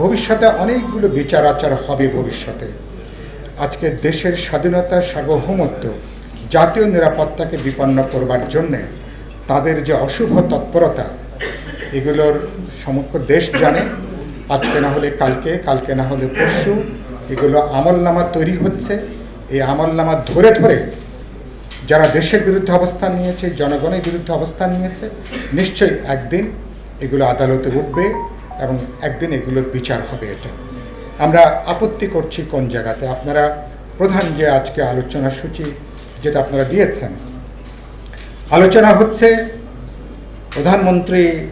ভবিষ্যতে অনেকগুলো বিচার আচার হবে ভবিষ্যতে। আজকে দেশের স্বাধীনতা সার্বভৌমত্ব, জাতীয় নিরাপত্তাকে বিপন্ন করবার জন্যে তাদের যে অশুভ তৎপরতা, এগুলোর সমগ্র দেশ জানে। আজকে না হলে কালকে কালকে না হলে পরশু, এগুলো আমলনামা তৈরি হচ্ছে। এই আমলনামা ধরে ধরে যারা দেশের বিরুদ্ধে অবস্থান নিয়েছে, জনগণের বিরুদ্ধে অবস্থান নিয়েছে, নিশ্চয়ই একদিন এগুলো আদালতে উঠবে। এবং একদিন এগুলোর বিচার হবে এটা। আমরা আপত্তি করছি কোন জায়গাতে? আপনারা প্রধান যে আজকে আলোচনা সূচি যেটা আপনারা দিয়েছেন, আলোচনা হচ্ছে প্রধানমন্ত্রী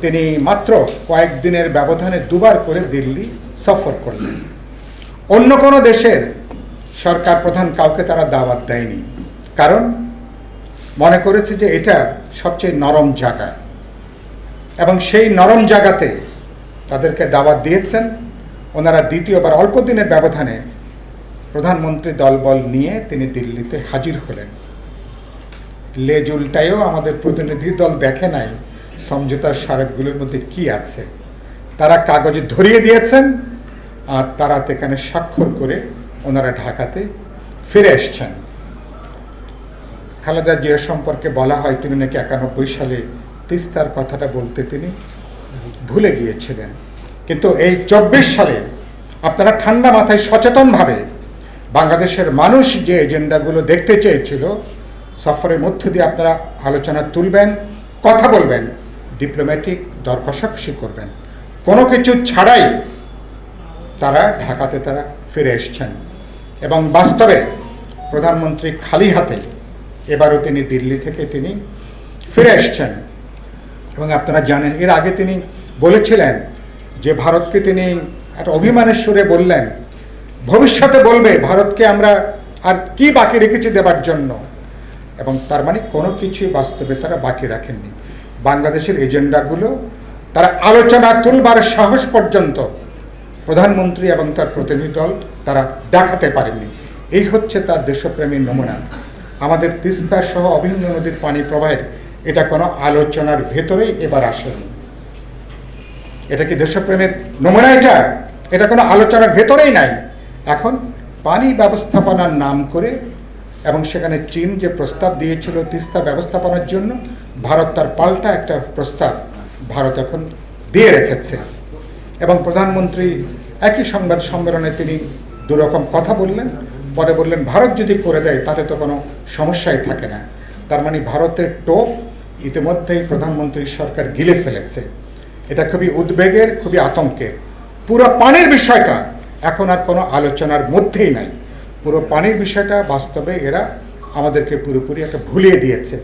তিনি মাত্র কয়েকদিনের ব্যবধানে দুবার করে দিল্লি সফর করলেন। অন্য কোনো দেশের সরকার প্রধান কাউকে তারা দাওয়াত দেয়নি। কারণ মনে করেছে যে এটা সবচেয়ে নরম জায়গা। এবং সেই নরম জায়গাতে তাদেরকে দাওয়াত দিয়েছেন। ওনারা দ্বিতীয়বার অল্প দিনের ব্যবধানে প্রধানমন্ত্রী দলবল নিয়ে তিনি দিল্লিতে হাজির হলেন। লেজ উল্টায়ও আমাদের প্রতিনিধি দল দেখে নাই সমঝোতার স্মারকগুলোর মধ্যে কি আছে। তারা কাগজে ধরিয়ে দিয়েছেন আর তারা সেখানে স্বাক্ষর করে ওনারা ঢাকাতে ফিরে এসছেন। খালেদা জিয়া সম্পর্কে বলা হয়, তিনি নাকি একানব্বই সালে তিস্তার কথাটা বলতে তিনি ভুলে গিয়েছিলেন। কিন্তু এই চব্বিশ সালে আপনারা ঠান্ডা মাথায় সচেতনভাবে বাংলাদেশের মানুষ যে এজেন্ডাগুলো দেখতে চেয়েছিল, সফরের মধ্য দিয়ে আপনারা আলোচনা তুলবেন, কথা বলবেন ডিপ্লোম্যাটিক দর কষাকষি করবেন। কোনো কিছু ছাড়াই তারা ঢাকাতে তারা ফিরে এসছেন। এবং বাস্তবে প্রধানমন্ত্রী খালি হাতে এবারও তিনি দিল্লি থেকে তিনি ফিরে এসছেন। এবং আপনারা জানেন, এর আগে তিনি বলেছিলেন যে ভারতকে তিনি একটা অভিমানের সুরে বললেন, ভবিষ্যতে বলবে, ভারতকে আমরা আর কি বাকি রেখেছি দেবার জন্য? এবং তার মানে কোনো কিছুই বাস্তবে তারা বাকি রাখেননি। বাংলাদেশের এজেন্ডাগুলো, তারা আলোচনা তুলবার সাহস পর্যন্ত প্রধানমন্ত্রী এবং তার প্রতিনিধি দল তারা দেখাতে পারেননি। এই হচ্ছে তার দেশপ্রেমীর নমুনা। আমাদের তিস্তা সহ অভিন্ন নদীর পানি প্রবাহের এটা কোনো আলোচনার ভেতরেই এবার আসেনি। এটা কি দেশপ্রেমের নমুনা এটা? এটা কোনো আলোচনার ভেতরেই নাই। এখন পানি ব্যবস্থাপনার নাম করে এবং সেখানে চীন যে প্রস্তাব দিয়েছিল তিস্তা ব্যবস্থাপনার জন্য, ভারত তার পাল্টা একটা প্রস্তাব ভারত এখন দিয়ে রেখেছে। এবং প্রধানমন্ত্রী একই সংবাদ সম্মেলনে তিনি দুরকম কথা বললেন। পরে বললেন, ভারত যদি করে দেয়, তাতে তো কোনো সমস্যাই থাকে না। তার মানে ভারতের টোপ ইতিমধ্যেই প্রধানমন্ত্রী সরকার গিলে ফেলেছে। এটা খুবই উদ্বেগের, খুবই আতঙ্কের। পুরো পানির বিষয়টা এখন আর কোনো আলোচনার মধ্যেই নাই। পুরো পানির বিষয়টা বাস্তবে এরা আমাদেরকে পুরোপুরি একটা ভুলিয়ে দিয়েছে।